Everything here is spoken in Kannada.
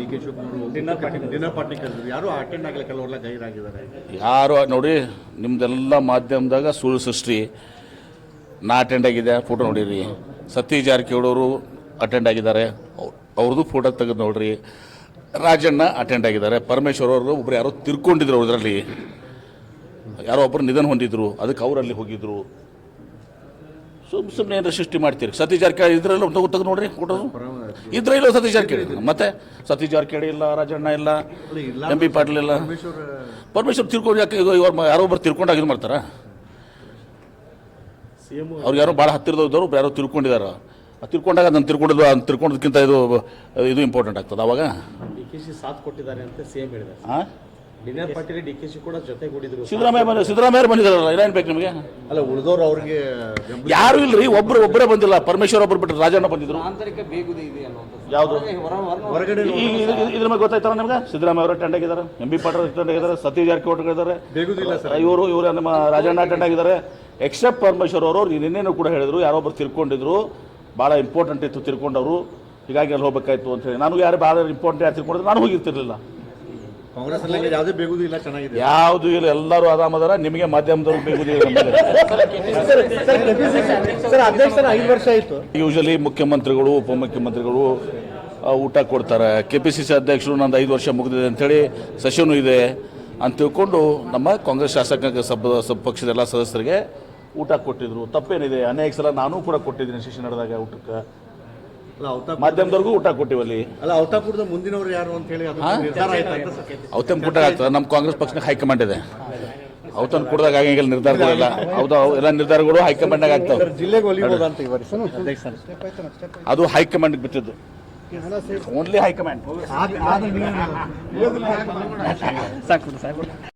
D K Shivakumar dinner party ಕರೆದ್ರು ಯಾರು ಅಟೆಂಡ್ ಆಗ್ಲಿಕ್ಕೆ ಕೆಲವರೆಲ್ಲ ಗೈರಾಗಿದ್ದಾರೆ ಯಾರು ನೋಡಿ ನಿಮ್ದೆಲ್ಲ ಮಾಧ್ಯಮದಾಗ ಸುಳ್ಳು ಸೃಷ್ಟಿ. ನಾ ಅಟೆಂಡ್ ಆಗಿದೆ ಫೋಟೋ ನೋಡಿರಿ. ಸತೀಶ್ ಜಾರಕಿಹೊಳವರು ಅಟೆಂಡ್ ಆಗಿದ್ದಾರೆ. ಅವ್ರ್- ಅವ್ರದ್ದು ಫೋಟೋ ತೆಗೆದು ನೋಡ್ರಿ. ರಾಜಣ್ಣ ಅಟೆಂಡ್ ಆಗಿದ್ದಾರೆ. ಪರಮೇಶ್ವರ್ ಅವರು ಒಬ್ರು ಯಾರೋ ತಿರ್ಕೊಂಡಿದ್ರು ಅದರಲ್ಲಿ ಯಾರೋ ಒಬ್ಬರು ನಿಧನ ಹೊಂದಿದ್ರು. ಅದಕ್ಕೆ ಅವರಲ್ಲಿ ಹೋಗಿದ್ರು. ಸುಮ್ ಸುಮ್ಮನೆ ಏನಾರ ಸೃಷ್ಟಿ ಮಾಡ್ತೀರಿ? ಸತೀಶ್ ಜಾರಕಿಹೊಳಿ ಇದ್ರಲ್ಲ ಒಂದು ತೆಗೆದು ನೋಡ್ರಿ ಫೋಟೋ ಇದ್ರ ಇಲ್ಲ ಸತೀಶ್ ಜಾರಕಿಹೊಳಿ ಮತ್ತೆ ಸತೀಶ್ ಜಾರಕಿಹೊಳಿ ಇಲ್ಲ ರಾಜಣ್ಣ ಇಲ್ಲ ಎಂ ಬಿ ಪಾಟೀಲ್ ಇಲ್ಲ. ಪರಮೇಶ್ವರ್ ತಿರ್ಕೊಂಡು ಯಾಕೆ ಇವ್ರು ಯಾರೋ ಒಬ್ಬರು ತಿರ್ಕೊಂಡಾಗ ಇದು ಮಾಡ್ತಾರ? ಅವ್ರಿಗೆ ಯಾರೋ ಭಾಳ ಹತ್ತಿರದವ್ರು ಯಾರೋ ತಿರ್ಕೊಂಡಿದಾರ. ಆ ತಿರ್ಕೊಂಡಾಗ ಅದನ್ನು ತಿರ್ಕೊಂಡಿದ್ದು ಅದನ್ನ ತಿರ್ಕೊಂಡದಕ್ಕಿಂತ ಇದು ಇದು ಇಂಪಾರ್ಟೆಂಟ್ ಆಗ್ತದೆ ಅವಾಗ? ಡಿ ಕೆ ಶಿ ಸಾಥ್ ಕೊಟ್ಟಿದ್ದಾರೆ ಅಂತ ಸಿಎಂ ಹೇಳಿದ್ದಾರೆ ಹಾಂ ಡಿನ್ನರ್ ಪಾರ್ಟಿಲಿ ಡಿ ಕೆ ಶಿ ಕೂಡ ಜೊತೆಗೂಡಿದ್ರು. ಸಿದ್ದರಾಮಯ್ಯ ಬಂದ ಸಿದ್ದರಾಮಯ್ಯ ಬಂದಿದ್ದಾರಲ್ಲ ಏನೇನು ಬೇಕು ನಿಮಗೆ? ಅಲ್ಲ ಉಳಿದವರು ಅವ್ರಿಗೆ ಯಾರು ಇಲ್ರಿ ಒಬ್ರು ಒಬ್ಬರೇ ಬಂದಿಲ್ಲ ಪರಮೇಶ್ವರ್ ಒಬ್ರು ಬಿಟ್ಟರೆ ರಾಜಣ್ಣ ಬಂದಿದ್ರು. ಆಂತರಿಕ ಬೇಗುದಿ ಇದೆ ಯಾವುದು? ಹೊರ- ಹೊರ- ಹೊರಗಡೆ ಇದ್ರ ಮೇಲೆ ಗೊತ್ತಾಯ್ತಾರ ನಿಮ್ಗೆ? ಸಿದ್ದರಾಮಯ್ಯ ಅವರು ಅಟೆಂಡ್ ಆಗಿದ್ದಾರೆ ಎಂ ಬಿ ಪಾಟೀಲ್ ಅಟೆಂಡ್ ಆಗಿದ್ದಾರೆ ಸತೀಶ್ ಜಾರಕಿಹೊಳಿ ಇದ್ದಾರೆ ಬೇಗುದಿಲ್ಲ ಸರ್. ಇವರು ಇವರು ನಮ್ಮ ರಾಜಣ್ಣ ಅಟೆಂಡ್ ಆಗಿದ್ದಾರೆ. ಎಕ್ಸೆಪ್ಟ್ ಪರಮೇಶ್ವರ್ ಅವರು ನಿನ್ನೇನು ಕೂಡ ಹೇಳಿದ್ರು ಯಾರೊಬ್ಬರು ತಿರ್ಕೊಂಡಿದ್ರು ಭಾಳ ಇಂಪಾರ್ಟೆಂಟ್ ಇತ್ತು ತಿರ್ಕೊಂಡವರು ಹೀಗಾಗಿ ಅಲ್ಲಿ ಹೋಗ್ಬೇಕಾಯ್ತು ಅಂತ ಹೇಳಿ. ನಾನು ಯಾರು ಭಾಳ ಇಂಪಾರ್ಟೆಂಟ್ ಯಾರು ತಿರ್ಕೊಂಡಿದ್ರು ನಾನು ಹೋಗಿರ್ತಿರ್ಲಿಲ್ಲ. ಕಾಂಗ್ರೆಸ್ ಯಾವುದೇ ಬೇಗುದಿ ಇಲ್ಲ ಚೆನ್ನಾಗಿದೆ. ಯಾವುದು ಇಲ್ಲ ಎಲ್ಲರೂ ಆರಾಮದಾರ ನಿಮಗೆ ಮಾಧ್ಯಮದವ್ರು ಬೇಗುದಿ ಸರ್ ಅಧ್ಯಕ್ಷರ ಐದು ವರ್ಷ ಆಯ್ತು. ಯೂಶಲಿ ಮುಖ್ಯಮಂತ್ರಿಗಳು ಉಪಮುಖ್ಯಮಂತ್ರಿಗಳು ಊಟ ಕೊಡ್ತಾರೆ. ಕೆ ಪಿ ಸಿ ಸಿ ಅಧ್ಯಕ್ಷರು ನಂದು ಐದು ವರ್ಷ ಮುಗಿದಿದೆ ಅಂತೇಳಿ ಸೆಷನು ಇದೆ ಅಂತ ತಿಳ್ಕೊಂಡು ನಮ್ಮ ಕಾಂಗ್ರೆಸ್ ಶಾಸಕಾಂಗ ಸಬ್ ಸಬ್ ಪಕ್ಷದ ಎಲ್ಲ ಸದಸ್ಯರಿಗೆ ಊಟ ಕೊಟ್ಟಿದ್ರು. ತಪ್ಪೇನಿದೆ ಅನೇಕ ಸಲ ನಾನು ಕೂಡ ಕೊಟ್ಟಿದ್ದೀನಿ ಸೆಷನ್ ನಡೆದಾಗ ಊಟಕ್ಕೆ. ಮಾಧ್ಯಮದವ್ರಿಗೂ ಊಟ ಕೊಟ್ಟಿವಲ್ಲಿ ಅಲ್ಲ. ಔತಾಪುರದ ಮುಂದಿನವ್ರು ಯಾರು ಅಂತ ಹೇಳಿ ಅದು ನಿರ್ಧಾರ ಆಯ್ತಾ? ಅಂತ ಸರ್ ಅವತ್ತನ್ ಕೂಡ ಆಗ್ತದೆ. ನಮ್ಮ ಕಾಂಗ್ರೆಸ್ ಪಕ್ಷದ ಹೈಕಮಾಂಡ್ ಇದೆ. ಔತನ್ ಕೂಡದಾಗ ಆಗಂಗಿಲ್ಲ ನಿರ್ಧಾರಗಳೆಲ್ಲ ಹೌದು ಅವು ಎಲ್ಲ ನಿರ್ಧಾರಗಳು ಹೈಕಮಾಂಡ್ ಆಗ್ತಾವೆ. ಜಿಲ್ಲೆಗೆ ಒಲಿಬೋದು ಅಂತ ಈ ವರ್ಷ. ಅಧ್ಯಕ್ಷ ಅದು ಹೈಕಮಾಂಡ್ ಬಿಟ್ಟಿದ್ದು. Only high command. ಸಾಕು ನೀವು-